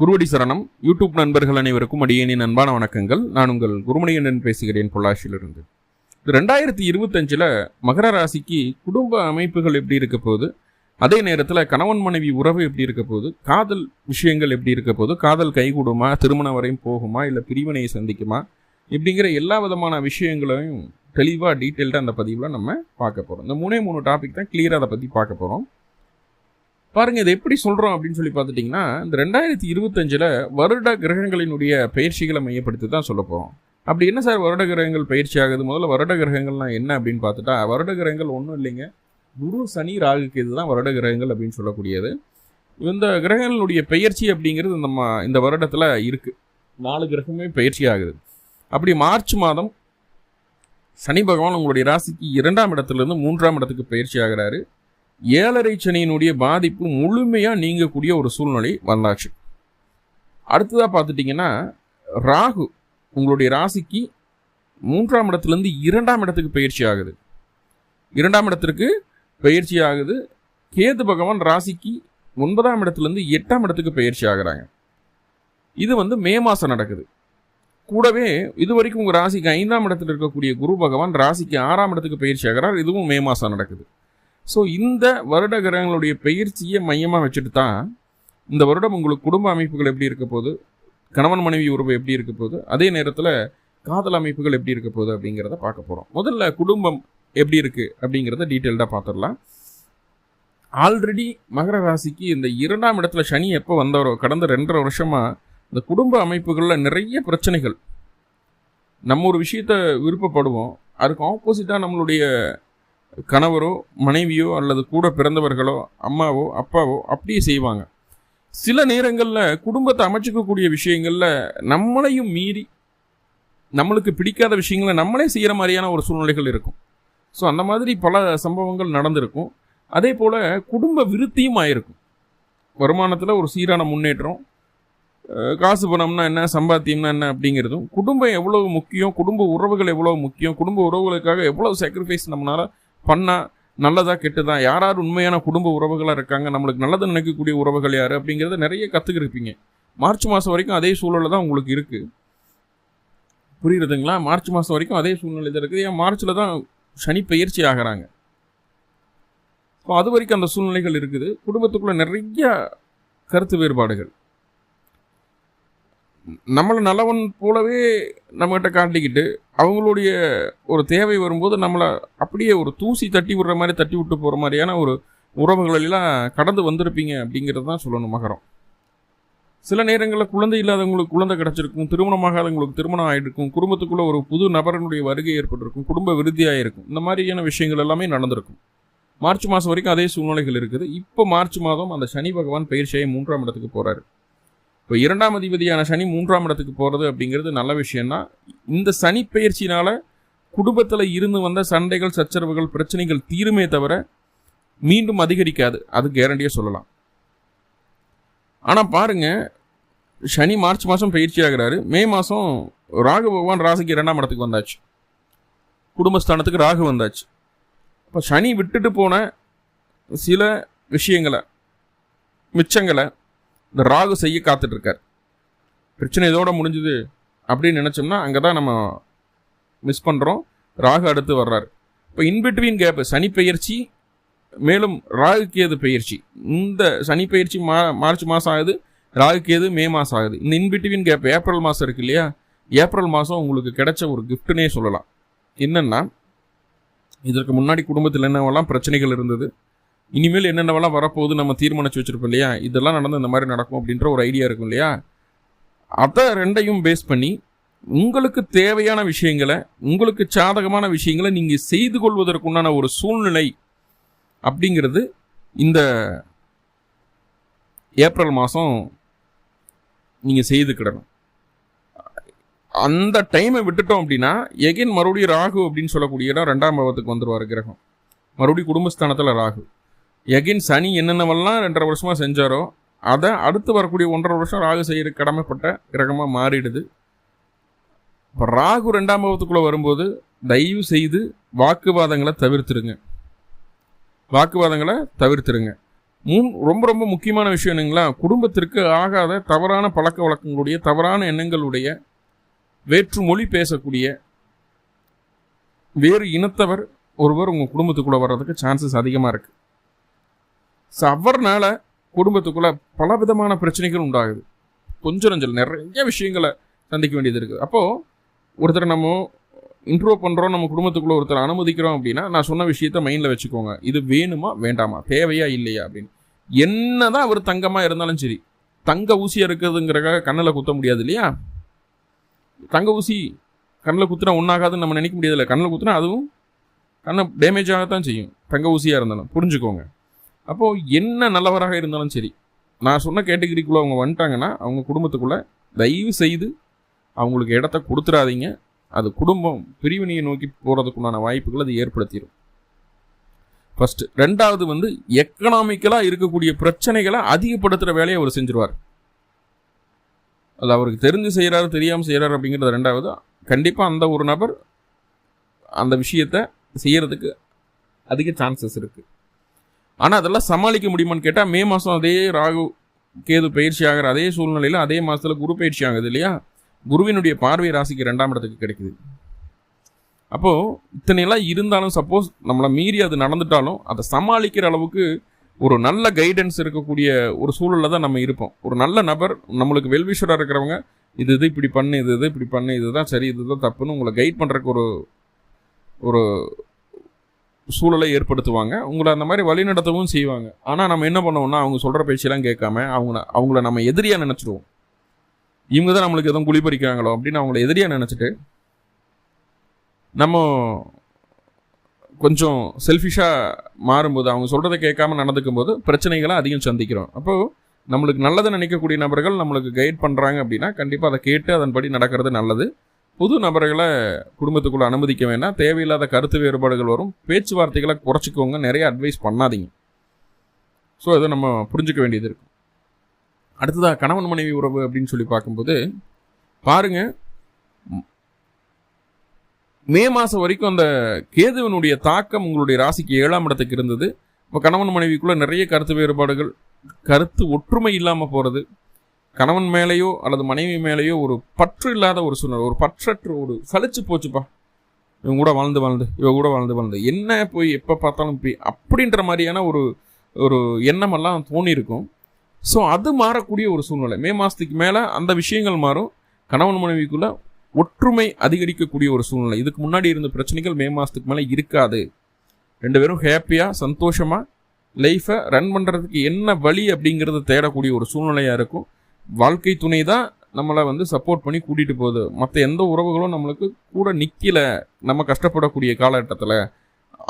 குருவடி சரணம். யூடியூப் நண்பர்கள் அனைவருக்கும் அடியேனின் அன்பான வணக்கங்கள். நான் உங்கள் குருமணியன் பேசுகிறேன் பொள்ளாச்சியிலிருந்து. ரெண்டாயிரத்தி இருபத்தஞ்சில் மகர ராசிக்கு குடும்ப அமைப்புகள் எப்படி இருக்க போகுது? அதே நேரத்தில் கணவன் மனைவி உறவு எப்படி இருக்க போகுது? காதல் விஷயங்கள் எப்படி இருக்க போகுது? காதல் கைகூடுமா? திருமணம் வரையும் போகுமா? இல்லை பிரிவினையை சந்திக்குமா? இப்படிங்கிற எல்லா விதமான விஷயங்களையும் தெளிவாக டீட்டெயில்டாக அந்த பதிவில் நம்ம பார்க்க போகிறோம் இந்த மூணே மூணு டாபிக் தான் கிளியராக அதை பற்றி பார்க்க போகிறோம் பாருங்கள் இதை எப்படி சொல்கிறோம் அப்படின்னு சொல்லி பார்த்துட்டிங்கன்னா இந்த ரெண்டாயிரத்தி இருபத்தஞ்சில் வருட கிரகங்களினுடைய பயிற்சிகளை மையப்படுத்தி தான் சொல்ல போகிறோம் அப்படி என்ன சார் வருட கிரகங்கள் பயிற்சி ஆகுது? முதல்ல வருட கிரகங்கள்லாம் என்ன அப்படின்னு பார்த்துட்டா வருட கிரகங்கள் ஒன்றும் இல்லைங்க. குரு சனி ராகுக்கு இதுதான் வருட கிரகங்கள் அப்படின்னு சொல்லக்கூடியது. இந்த கிரகங்களுடைய பயிற்சி அப்படிங்கிறது நம்ம இந்த வருடத்தில் இருக்குது நாலு கிரகமே பயிற்சி ஆகுது. அப்படி மார்ச் மாதம் சனி பகவான் உங்களுடைய ராசிக்கு இரண்டாம் இடத்துலேருந்து மூன்றாம் இடத்துக்கு பயிற்சி ஆகிறாரு. ஏழரை சனியினுடைய பாதிப்பு முழுமையாக நீங்கக்கூடிய ஒரு சூழ்நிலை வந்தாச்சு. அடுத்ததாக பார்த்துட்டிங்கன்னா ராகு உங்களுடைய ராசிக்கு மூன்றாம் இடத்துலேருந்து இரண்டாம் இடத்துக்கு பயிற்சி ஆகுது. இரண்டாம் இடத்திற்கு பயிற்சி ஆகுது. கேது பகவான் ராசிக்கு ஒன்பதாம் இடத்துலேருந்து எட்டாம் இடத்துக்கு பயிற்சி ஆகுறாங்க. இது வந்து மே மாதம் நடக்குது. கூடவே இது வரைக்கும் உங்கள் ராசிக்கு ஐந்தாம் இடத்துல இருக்கக்கூடிய குரு பகவான் ராசிக்கு ஆறாம் இடத்துக்கு பயிற்சி ஆகிறார். இதுவும் மே மாதம் நடக்குது. ஸோ இந்த வருட கிரகங்களுடைய பயிற்சியை மையமாக வச்சுட்டு தான் இந்த வருடம் உங்களுக்கு குடும்ப அமைப்புகள் எப்படி இருக்க போகுது கணவன் மனைவி உறவு எப்படி இருக்க போகுது அதே நேரத்தில் காதல் அமைப்புகள் எப்படி இருக்க போகுது அப்படிங்கிறத பார்க்க போகிறோம் முதல்ல குடும்பம் எப்படி இருக்குது அப்படிங்கிறத டீட்டெயில்டாக பார்த்துடலாம் ஆல்ரெடி மகர ராசிக்கு இந்த இரண்டாம் இடத்துல சனி எப்போ வந்தவரோ கடந்த ரெண்டரை வருஷமாக இந்த குடும்ப அமைப்புகளில் நிறைய பிரச்சனைகள். நம்ம ஒரு விஷயத்த விருப்பப்படுவோம் அதுக்கு ஆப்போசிட்டாக நம்மளுடைய கணவரோ மனைவியோ அல்லது கூட பிறந்தவர்களோ அம்மாவோ அப்பாவோ அப்படியே செய்வாங்க. சில நேரங்களில் குடும்பத்தை அமைச்சிக்கக்கூடிய விஷயங்களில் நம்மளையும் மீறி நம்மளுக்கு பிடிக்காத விஷயங்களை நம்மளே செய்கிற மாதிரியான ஒரு சூழ்நிலைகள் இருக்கும். ஸோ அந்த மாதிரி பல சம்பவங்கள் நடந்திருக்கும். அதே போல் குடும்ப விருத்தியும் ஆயிருக்கும். வருமானத்தில் ஒரு சீரான முன்னேற்றம் காசு பணம்னா என்ன சம்பாத்தியம்னா என்ன அப்படிங்கிறதும் குடும்பம் எவ்வளோ முக்கியம் குடும்ப உறவுகள் எவ்வளோ முக்கியம் குடும்ப உறவுகளுக்காக எவ்வளோ சாக்ரிஃபைஸ் நம்மளால் பண்ணால் நல்லதா கெட்டதா? யார் யார் உண்மையான குடும்ப உறவுகளாக இருக்காங்க? நம்மளுக்கு நல்லது நினைக்கக்கூடிய உறவுகள் யார்? அப்படிங்கிறத நிறைய கற்றுக்கிருப்பீங்க மார்ச் மாதம் வரைக்கும் அதே சூழலில் தான் உங்களுக்கு இருக்குது புரியுறதுங்களா மார்ச் மாதம் வரைக்கும் அதே சூழ்நிலை தான் இருக்குது. ஏன்? மார்ச்சில் தான் சனி பயிற்சி ஆகிறாங்க. ஸோ அது வரைக்கும் அந்த சூழ்நிலைகள் இருக்குது. குடும்பத்துக்குள்ளே நிறைய கருத்து வேறுபாடுகள். நம்மளை நல்லவன் போலவே நம்மகிட்ட காட்டிக்கிட்டு அவங்களுடைய ஒரு தேவை வரும்போது நம்மளை அப்படியே ஒரு தூசி தட்டி விடுற மாதிரி தட்டி விட்டு போகிற மாதிரியான ஒரு உறவுகளெல்லாம் கடந்து வந்திருப்பீங்க அப்படிங்கிறது தான் சொல்லணும் மகரம். சில நேரங்களில் குழந்தை இல்லாதவங்களுக்கு குழந்தை கிடச்சிருக்கும் திருமணமாகாதவங்களுக்கு திருமணம் ஆகிருக்கும் குடும்பத்துக்குள்ளே ஒரு புது நபரனுடைய வருகை ஏற்பட்டிருக்கும் குடும்ப விருத்தியாக இருக்கும் இந்த மாதிரியான விஷயங்கள் எல்லாமே நடந்திருக்கும். மார்ச் மாதம் வரைக்கும் அதே சூழ்நிலைகள் இருக்குது. இப்போ மார்ச் மாதம் அந்த சனி பகவான் பயிற்சியை மூன்றாம் இடத்துக்கு போகிறாரு இப்போ இரண்டாம் அதிபதியான சனி மூன்றாம் இடத்துக்கு போகிறது அப்படிங்கிறது நல்ல விஷயம்னா இந்த சனி பயிற்சினால் குடும்பத்தில் இருந்து வந்த சண்டைகள் சச்சரவுகள் பிரச்சனைகள் தீருமே தவிர மீண்டும் அதிகரிக்காது. அது கேரண்டியாக சொல்லலாம். ஆனால் பாருங்க சனி மார்ச் மாதம் பயிற்சி ஆகிறாரு. மே மாதம் ராகு பகவான் ராசிக்கு இரண்டாம் இடத்துக்கு வந்தாச்சு. குடும்பஸ்தானத்துக்கு ராகு வந்தாச்சு. இப்போ சனி விட்டுட்டு போன சில விஷயங்களை மிச்சங்களை இந்த ராகு செய்ய காத்துட்டு இருக்கார் பிரச்சனை இதோட முடிஞ்சுது அப்படின்னு நினச்சோம்னா அங்கே தான் நம்ம மிஸ் பண்ணுறோம் ராகு அடுத்து வர்றாரு. இப்போ இன்பிட்வீன் கேப் சனி பயிற்சி மேலும் ராகு கேது பயிற்சி இந்த சனி பயிற்சி மா மார்ச் மாதம் ஆகுது ராகு கேது மே மாதம் ஆகுது. இந்த இன்பிட்வீன் கேப் ஏப்ரல் மாதம் இருக்கு இல்லையா? ஏப்ரல் மாதம் உங்களுக்கு கிடைச்ச ஒரு கிஃப்ட்னே சொல்லலாம். என்னென்னா இதற்கு முன்னாடி குடும்பத்தில் என்னவெல்லாம் பிரச்சனைகள் இருந்தது? இனிமேல் என்னென்னவெல்லாம் வரப்போகுது நம்ம தீர்மானிச்சு வச்சிருப்போம் இல்லையா? இதெல்லாம் நடந்து இந்த மாதிரி நடக்கும் அப்படின்ற ஒரு ஐடியா இருக்கும் இல்லையா? அதை ரெண்டையும் பேஸ் பண்ணி உங்களுக்கு தேவையான விஷயங்களை உங்களுக்கு சாதகமான விஷயங்களை நீங்கள் செய்து கொள்வதற்குண்டான ஒரு சூழ்நிலை அப்படிங்கிறது இந்த ஏப்ரல் மாதம் நீங்கள் செய்துக்கிடணும் அந்த டைமை விட்டுட்டோம் அப்படின்னா எகைன் மறுபடியும் ராகு அப்படின்னு சொல்லக்கூடிய இடம் ரெண்டாம் பாவத்துக்கு வந்துடுவார் கிரகம். மறுபடியும் குடும்பஸ்தானத்தில் ராகு. எகைன் சனி என்னென்னவெல்லாம் ரெண்டரை வருஷமாக செஞ்சாரோ அதை அடுத்து வரக்கூடிய ஒன்றரை வருஷம் ராகு செய்கிற கடமைப்பட்ட கிரகமாக மாறிடுது. இப்போ ராகு ரெண்டாம் பாவத்துக்குள்ளே வரும்போது தயவு செய்து வாக்குவாதங்களை தவிர்த்துருங்க. வாக்குவாதங்களை தவிர்த்துருங்க. மூணு ரொம்ப ரொம்ப முக்கியமான விஷயம் என்னங்களா குடும்பத்திற்கு ஆகாத தவறான பழக்க வழக்கங்களுடைய தவறான எண்ணங்களுடைய வேற்று மொழி பேசக்கூடிய வேறு இனத்தவர் ஒருவர் உங்கள் குடும்பத்துக்குள்ளே வர்றதுக்கு சான்சஸ் அதிகமாக இருக்குது சவர்னால குடும்பத்துக்குள்ளே பல விதமான பிரச்சனைகள் உண்டாகுது. கொஞ்சம் நஞ்சல் நிறைய விஷயங்களை சந்திக்க வேண்டியது இருக்குது அப்போது ஒருத்தர் நம்ம இன்ட்ரோ பண்ணுறோம் நம்ம குடும்பத்துக்குள்ளே ஒருத்தர் அனுமதிக்கிறோம் அப்படின்னா நான் சொன்ன விஷயத்த மைண்டில் வச்சுக்கோங்க. இது வேணுமா வேண்டாமா? தேவையா இல்லையா அப்படின்னு. என்ன தான் அவர் தங்கமாக இருந்தாலும் சரி தங்க ஊசியாக இருக்குதுங்கிறக்காக கண்ணில் குத்த முடியாது இல்லையா? தங்க ஊசி கண்ணில் குத்துனா ஒன்றாகாதுன்னு நம்ம நினைக்க முடியாதுல்ல கண்ணில் குத்துனா அதுவும் கண்ணை டேமேஜ் ஆகத்தான் செய்யும். தங்க ஊசியாக இருந்தாலும். புரிஞ்சுக்கோங்க. அப்போது என்ன நல்லவராக இருந்தாலும் சரி நான் சொன்ன கேட்டகிரிக்குள்ளே அவங்க வந்துட்டாங்கன்னா அவங்க குடும்பத்துக்குள்ளே தயவு செய்து அவங்களுக்கு இடத்த கொடுத்துடாதீங்க. அது குடும்பம் பிரிவினையை நோக்கி போகிறதுக்குண்டான வாய்ப்புகள் அது ஏற்படுத்திடும் ஃபஸ்ட்டு ரெண்டாவது வந்து எக்கனாமிக்கலாக இருக்கக்கூடிய பிரச்சனைகளை அதிகப்படுத்துகிற வேலையை அவர் செஞ்சிருவார். அது அவருக்கு தெரிஞ்சு செய்கிறாரு தெரியாமல் செய்கிறாரு அப்படிங்கிறது ரெண்டாவது. கண்டிப்பாக அந்த ஒரு நபர் அந்த விஷயத்தை செய்கிறதுக்கு அதிக சான்சஸ் இருக்குது ஆனால் அதெல்லாம் சமாளிக்க முடியுமான்னு கேட்டால் மே மாதம் அதே ராகு கேது பயிற்சி ஆகிற அதே சூழ்நிலையில் அதே மாதத்தில் குரு பயிற்சி ஆகுது இல்லையா? குருவினுடைய பார்வை ராசிக்கு ரெண்டாம் இடத்துக்கு கிடைக்குது. அப்போது இத்தனையெல்லாம் இருந்தாலும் சப்போஸ் நம்மளை மீறி அது நடந்துட்டாலும் அதை சமாளிக்கிற அளவுக்கு ஒரு நல்ல கைடன்ஸ் இருக்கக்கூடிய ஒரு சூழலில் தான் நம்ம இருப்போம். ஒரு நல்ல நபர் நம்மளுக்கு வெல்விஷராக இருக்கிறவங்க இது இது இப்படி பண்ணு இது இது இப்படி பண்ணு இதுதான் சரி இதுதான் தப்புன்னு உங்களை கைட் பண்ணுறக்கு ஒரு ஒரு சூழலை ஏற்படுத்துவாங்க. உங்களை அந்த மாதிரி வழி நடத்தவும் செய்வாங்க. ஆனால் நம்ம என்ன பண்ணுவோம்னா அவங்க சொல்கிற பேச்செல்லாம் கேட்காம அவங்க அவங்கள நம்ம எதிரியாக நினச்சிடுவோம் இவங்க தான் நம்மளுக்கு எதுவும் குளிப்பறிக்கிறாங்களோ அப்படின்னு அவங்கள எதிரியாக நினச்சிட்டு நம்ம கொஞ்சம் செல்ஃபிஷாக மாறும்போது அவங்க சொல்கிறத கேட்காம நடந்துக்கும் போது பிரச்சனைகளை அதிகம் சந்திக்கிறோம். அப்போது நம்மளுக்கு நல்லதை நினைக்கக்கூடிய நபர்கள் நம்மளுக்கு கைட் பண்ணுறாங்க அப்படின்னா கண்டிப்பாக அதை கேட்டு அதன்படி நடக்கிறது நல்லது. புது நபர்களை குடும்பத்துக்குள்ளே அனுமதிக்க வேணாம் தேவையில்லாத கருத்து வேறுபாடுகள் வரும். பேச்சுவார்த்தைகளை குறைச்சிக்கோங்க. நிறைய அட்வைஸ் பண்ணாதீங்க. ஸோ அதை நம்ம புரிஞ்சுக்க வேண்டியது இருக்கும் அடுத்ததாக கணவன் மனைவி உறவு அப்படின்னு சொல்லி பார்க்கும்போது பாருங்க மே மாதம் வரைக்கும் அந்த கேதுவனுடைய தாக்கம் உங்களுடைய ராசிக்கு ஏழாம் இடத்துக்கு இருந்தது. இப்போ கணவன் மனைவிக்குள்ளே நிறைய கருத்து வேறுபாடுகள் கருத்து ஒற்றுமை இல்லாமல் போகிறது கணவன் மேலேயோ அல்லது மனைவி மேலேயோ ஒரு பற்று இல்லாத ஒரு சூழ்நிலை ஒரு பற்றற்று ஒரு சலிச்சு போச்சுப்பா. இவங்க கூட வாழ்ந்து வாழ்ந்து இவ கூட வாழ்ந்து வாழ்ந்து. என்ன போய் எப்போ பார்த்தாலும் போய் அப்படின்ற மாதிரியான ஒரு ஒரு எண்ணமெல்லாம் தோணியிருக்கும். ஸோ அது மாறக்கூடிய ஒரு சூழ்நிலை. மே மாதத்துக்கு மேலே அந்த விஷயங்கள் மாறும். கணவன் மனைவிக்குள்ள ஒற்றுமை அதிகரிக்கக்கூடிய ஒரு சூழ்நிலை. இதுக்கு முன்னாடி இருந்த பிரச்சனைகள் மே மாதத்துக்கு மேலே இருக்காது. ரெண்டு பேரும் ஹாப்பியாக சந்தோஷமாக லைஃப்பை ரன் பண்ணுறதுக்கு என்ன வழி அப்படிங்கிறத தேடக்கூடிய ஒரு சூழ்நிலையாக இருக்கும். வாழ்க்கை துணை தான் நம்மளை வந்து சப்போர்ட் பண்ணி கூட்டிகிட்டு போகுது. மற்ற எந்த உறவுகளும் நம்மளுக்கு கூட நிற்கல நம்ம கஷ்டப்படக்கூடிய காலகட்டத்தில்.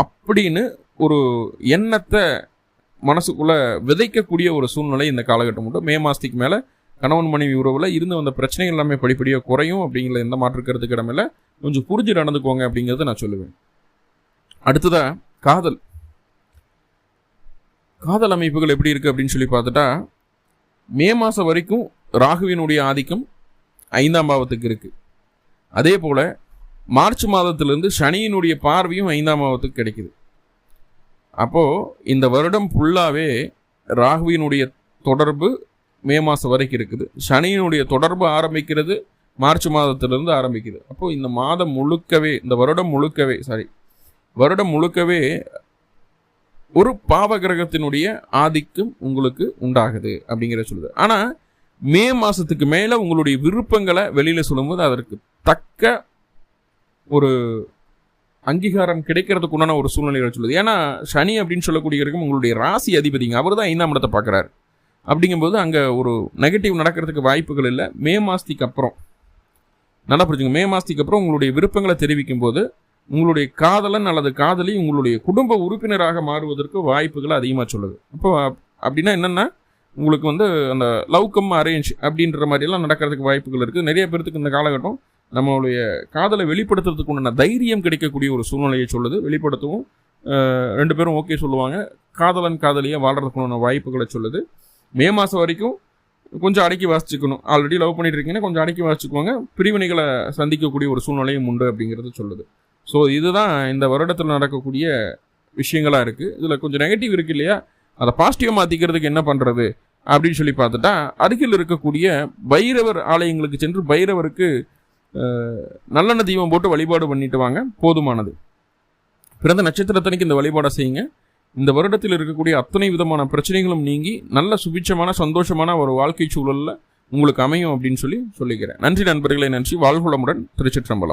அப்படின்னு ஒரு எண்ணத்தை மனசுக்குள்ளே விதைக்கக்கூடிய ஒரு சூழ்நிலை இந்த காலகட்டம் உண்டு. மே மாதத்துக்கு மேலே கணவன் மனைவி உறவில் இருந்து வந்த பிரச்சனைகள் எல்லாமே படிப்படியாக குறையும் அப்படிங்கிற எந்த மாற்றுக்கிறதுக்கு இடமில்ல கொஞ்சம் புரிஞ்சு நடந்துக்கோங்க அப்படிங்கிறத நான் சொல்லுவேன். அடுத்ததாக காதல். காதல் அமைப்புகள் எப்படி இருக்குது அப்படின்னு சொல்லி பார்த்துட்டா மே மாதம் வரைக்கும் ராகுவினுடைய ஆதிக்கம் ஐந்தாம் பாவத்துக்கு இருக்குது அதே போல் மார்ச் மாதத்திலிருந்து சனியினுடைய பார்வையும் ஐந்தாம் பாவத்துக்கு கிடைக்குது. அப்போது இந்த வருடம் ஃபுல்லாகவே ராகுவினுடைய தொடர்பு மே மாதம் வரைக்கும் இருக்குது. சனியினுடைய தொடர்பு ஆரம்பிக்கிறது மார்ச் மாதத்திலிருந்து ஆரம்பிக்குது. அப்போது இந்த மாதம் முழுக்கவே இந்த வருடம் முழுக்கவே சாரி வருடம் முழுக்கவே ஒரு பாவ கிரகத்தினுடைய ஆதிக்கம் உங்களுக்கு உண்டாகுது அப்படிங்கிற சொல்லுது. ஆனால் மே மாதத்துக்கு மேலே உங்களுடைய விருப்பங்களை வெளியில் சொல்லும்போது அதற்கு தக்க ஒரு அங்கீகாரம் கிடைக்கிறதுக்கு உண்டான ஒரு சூழ்நிலைகள் சொல்லுது. ஏன்னா சனி அப்படின்னு சொல்லக்கூடிய இருக்கும் உங்களுடைய ராசி அதிபதிங்க அவர் தான் ஐந்தாம் இடத்தை பார்க்குறாரு. அப்படிங்கும்போது அங்கே ஒரு நெகட்டிவ் நடக்கிறதுக்கு வாய்ப்புகள் இல்லை. மே மாதத்துக்கு அப்புறம் நல்லா புரிஞ்சுங்க. மே மாதத்துக்கு அப்புறம் உங்களுடைய விருப்பங்களை தெரிவிக்கும் போது உங்களுடைய காதலன் அல்லது காதலி உங்களுடைய குடும்ப உறுப்பினராக மாறுவதற்கு வாய்ப்புகள் அதிகமாக சொல்லுது. அப்போ அப்படின்னா என்னென்னா உங்களுக்கு வந்து அந்த லவ் கம் அரேஞ்ச் அப்படின்ற மாதிரிலாம் நடக்கிறதுக்கு வாய்ப்புகள் இருக்குது நிறைய பேர்த்துக்கு இந்த காலகட்டம் நம்மளுடைய காதலை வெளிப்படுத்துறதுக்கு உண்டான தைரியம் கிடைக்கக்கூடிய ஒரு சூழ்நிலையை சொல்லுது. வெளிப்படுத்தவும் ரெண்டு பேரும் ஓகே சொல்லுவாங்க. காதலன் காதலியை வாழ்கிறதுக்குண்டான வாய்ப்புகளை சொல்லுது. மே மாதம் வரைக்கும் கொஞ்சம் அடக்கி வாசிச்சுக்கணும். ஆல்ரெடி லவ் பண்ணிட்டு இருக்கீங்கன்னா கொஞ்சம் அடக்கி வாசிச்சுக்கோங்க பிரிவினைகளை சந்திக்கக்கூடிய ஒரு சூழ்நிலையும் உண்டு அப்படிங்கிறது சொல்லுது. ஸோ இதுதான் இந்த வருடத்தில் நடக்கக்கூடிய விஷயங்களாக இருக்குது இதில் கொஞ்சம் நெகட்டிவ் இருக்குது இல்லையா? அதை பாசிட்டிவாக மாற்றிக்கிறதுக்கு என்ன பண்ணுறது அப்படின்னு சொல்லி பார்த்துட்டா அருகில் இருக்கக்கூடிய பைரவர் ஆலயங்களுக்கு சென்று பைரவருக்கு நல்லெண்ண தீபம் போட்டு வழிபாடு பண்ணிட்டு வாங்க. போதுமானது. பிறந்த நட்சத்திரத்தனைக்கு இந்த வழிபாடை செய்யுங்க. இந்த வருடத்தில் இருக்கக்கூடிய அத்தனை விதமான பிரச்சனைகளும் நீங்கி நல்ல சுபிட்சமான சந்தோஷமான ஒரு வாழ்க்கை சூழலில் உங்களுக்கு அமையும் அப்படின்னு சொல்லி சொல்லிக்கிறேன். நன்றி நண்பர்களே நன்றி. வாழ்வுளமுடன் திருச்சிற்றம்பலம்.